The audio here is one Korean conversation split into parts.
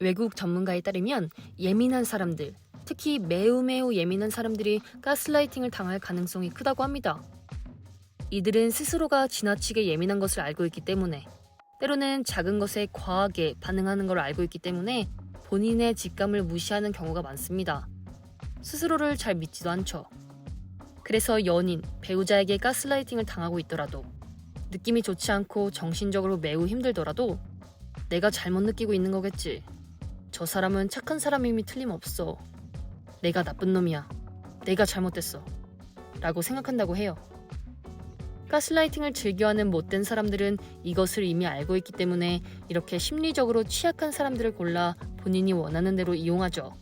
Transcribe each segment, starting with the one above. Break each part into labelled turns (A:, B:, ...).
A: 외국 전문가에 따르면 예민한 사람들, 특히 매우 매우 예민한 사람들이 가스라이팅을 당할 가능성이 크다고 합니다. 이들은 스스로가 지나치게 예민한 것을 알고 있기 때문에 때로는 작은 것에 과하게 반응하는 걸 알고 있기 때문에 본인의 직감을 무시하는 경우가 많습니다. 스스로를 잘 믿지도 않죠. 그래서 연인, 배우자에게 가스라이팅을 당하고 있더라도 느낌이 좋지 않고 정신적으로 매우 힘들더라도 내가 잘못 느끼고 있는 거겠지. 저 사람은 착한 사람임이 틀림없어. 내가 나쁜 놈이야. 내가 잘못됐어. 라고 생각한다고 해요. 가스라이팅을 즐겨하는 못된 사람들은 이것을 이미 알고 있기 때문에 이렇게 심리적으로 취약한 사람들을 골라 본인이 원하는 대로 이용하죠.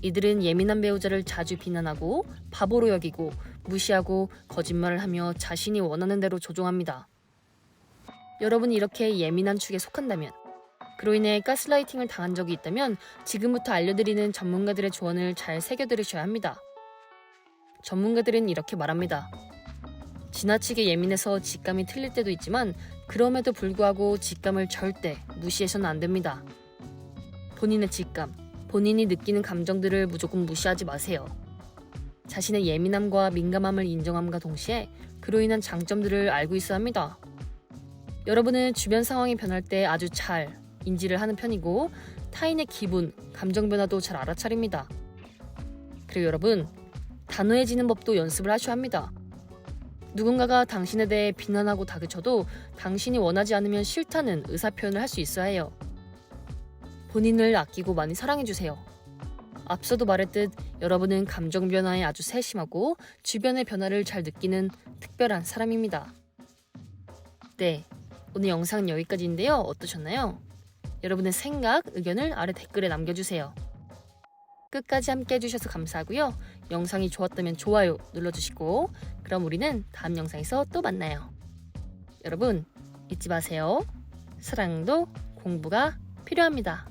A: 이들은 예민한 배우자를 자주 비난하고 바보로 여기고 무시하고 거짓말을 하며 자신이 원하는 대로 조종합니다. 여러분이 이렇게 예민한 축에 속한다면 그로 인해 가스라이팅을 당한 적이 있다면 지금부터 알려드리는 전문가들의 조언을 잘 새겨들으셔야 합니다. 전문가들은 이렇게 말합니다. 지나치게 예민해서 직감이 틀릴 때도 있지만 그럼에도 불구하고 직감을 절대 무시해서는 안 됩니다. 본인의 직감, 본인이 느끼는 감정들을 무조건 무시하지 마세요. 자신의 예민함과 민감함을 인정함과 동시에 그로 인한 장점들을 알고 있어야 합니다. 여러분은 주변 상황이 변할 때 아주 잘 인지를 하는 편이고 타인의 기분, 감정 변화도 잘 알아차립니다. 그리고 여러분, 단호해지는 법도 연습을 하셔야 합니다. 누군가가 당신에 대해 비난하고 다그쳐도 당신이 원하지 않으면 싫다는 의사표현을 할 수 있어야 해요. 본인을 아끼고 많이 사랑해주세요. 앞서도 말했듯 여러분은 감정 변화에 아주 세심하고 주변의 변화를 잘 느끼는 특별한 사람입니다. 네, 오늘 영상은 여기까지인데요. 어떠셨나요? 여러분의 생각, 의견을 아래 댓글에 남겨주세요. 끝까지 함께 해주셔서 감사하고요. 영상이 좋았다면 좋아요 눌러주시고 그럼 우리는 다음 영상에서 또 만나요. 여러분 잊지 마세요. 사랑도 공부가 필요합니다.